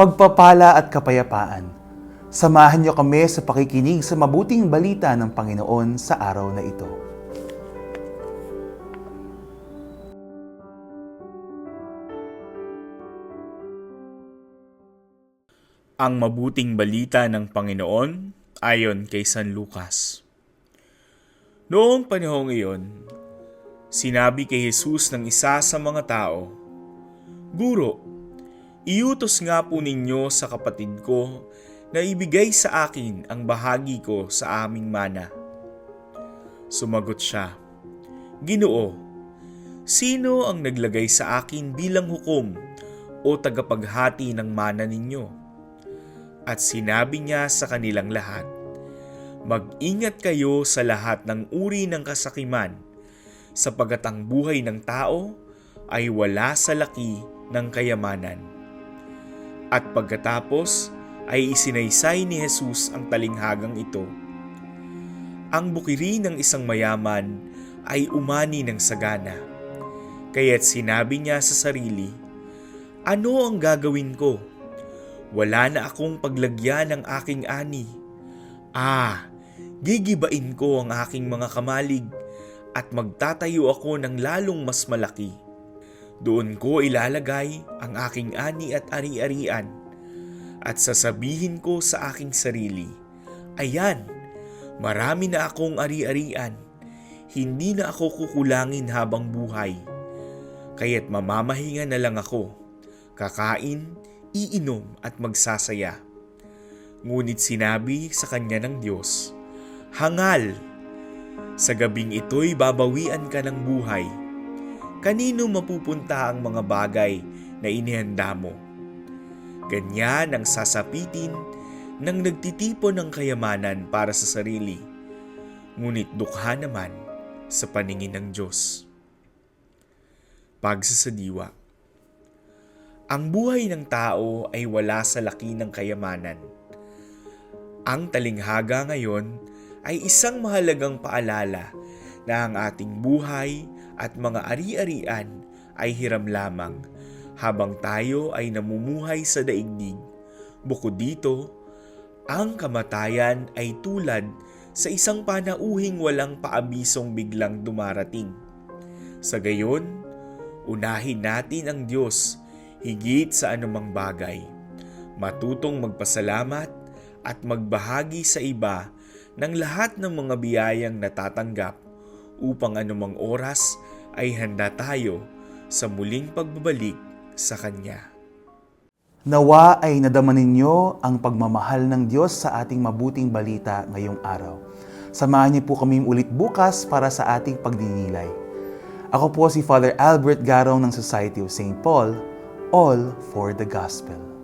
pagpapala at kapayapaan. Samahan niyo kami sa pakikinig sa mabuting balita ng Panginoon sa araw na ito. Ang mabuting balita ng Panginoon ayon kay San Lucas. Noong panahong iyon, sinabi kay Jesus ng isa sa mga tao, Guro, iutos nga po ninyo sa kapatid ko na ibigay sa akin ang bahagi ko sa aming mana. Sumagot siya, Ginoo, sino ang naglagay sa akin bilang hukom o tagapaghati ng mana ninyo? At sinabi niya sa kanilang lahat, Mag-ingat kayo sa lahat ng uri ng kasakiman, sapagat ang buhay ng tao ay wala sa laki ng kayamanan. At pagkatapos ay isinaysay ni Jesus ang talinghagang ito. Ang bukiri ng isang mayaman ay umani ng sagana. Kaya't sinabi niya sa sarili, Ano ang gagawin ko? Wala na akong paglagyan ng aking ani. Ah, gigibain ko ang aking mga kamalig at magtatayo ako ng lalong mas malaki. Doon ko ilalagay ang aking ani at ari-arian at sasabihin ko sa aking sarili, Ayan, marami na akong ari-arian. Hindi na ako kukulangin habang buhay. Kaya't mamamahinga na lang ako. Kakain, iinom at magsasaya. Ngunit sinabi sa kanya ng Diyos, Hangal! Sa gabing ito'y babawian ka ng buhay. Kanino mapupunta ang mga bagay na inihanda mo? Ganyan ang sasapitin ng nagtitipon ng kayamanan para sa sarili, ngunit dukha naman sa paningin ng Diyos. Pagsasadiwa ang buhay ng tao ay wala sa laki ng kayamanan. Ang talinghaga ngayon ay isang mahalagang paalala na ang ating buhay at mga ari-arian ay hiram lamang habang tayo ay namumuhay sa daigdig. Bukod dito, ang kamatayan ay tulad sa isang panauhing walang paabisong biglang dumarating. Sa gayon, unahin natin ang Diyos higit sa anumang bagay. Matutong magpasalamat at magbahagi sa iba ng lahat ng mga biyayang natatanggap upang anumang oras ay handa tayo sa muling pagbabalik sa Kanya. Nawa ay nadama ninyo ang pagmamahal ng Diyos sa ating mabuting balita ngayong araw. Samahan niyo po kami ulit bukas para sa ating pagdinilay. Ako po si Father Albert Garong ng Society of St. Paul, all for the gospel.